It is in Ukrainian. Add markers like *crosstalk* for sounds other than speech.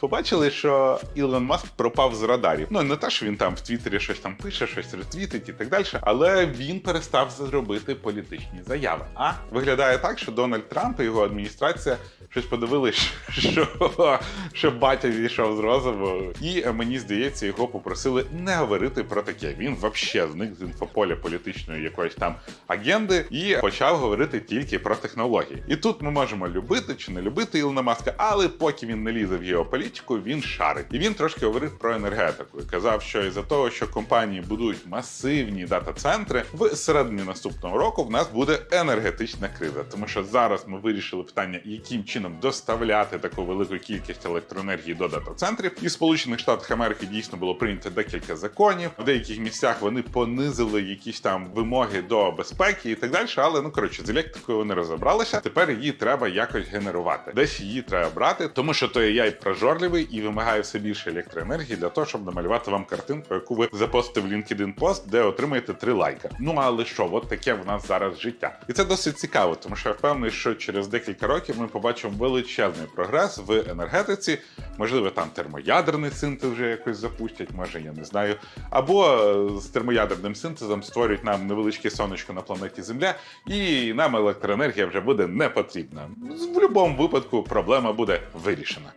Побачили, що Ілон Маск пропав з радарів. Ну не те, що він там в Твіттері щось там пише, щось ретвітить і так далі, але він перестав зробити політичні заяви. А виглядає так, що Дональд Трамп і його адміністрація щось подивились, *laughs* що, що батя зійшов з розуму, і е, мені здається, його попросили не говорити про таке. Він взагалі зник з інфополя політичної якоїсь там агенди і почав говорити тільки про технології. І тут ми можемо любити чи не любити Ілона Маска, але поки він не лізе в геополітику, він шарить. І він трошки говорив про енергетику. І казав, що із-за того, що компанії будують масивні дата-центри, в середині наступного року в нас буде енергетична криза, тому що зараз ми вирішили питання, яким чином доставляти таку велику кількість електроенергії до дата-центрів. І в Сполучених Штатах Америки дійсно було прийнято декілька законів. В деяких місцях вони понизили якісь там вимоги до безпеки і так далі. Але ну коротше, з електрикою вони розібралися. Тепер її треба якось генерувати. Десь її треба брати, тому що то той яй прожорливий і вимагає все більше електроенергії для того, щоб намалювати вам картинку, яку ви запостите в LinkedIn пост, де отримаєте три лайка. Ну але що, от таке в нас зараз життя, і це досить цікаво, тому що я впевнений, що через декілька років ми побачимо величезний прогрес в енергетиці. Можливо, там термоядерний синтез вже якось запустять, може я не знаю. Або е, з термоядерним синтезом створюють нам невеличке сонечко на планеті Земля, і нам електроенергія вже буде не потрібна. В будь-якому випадку проблема буде вирішена.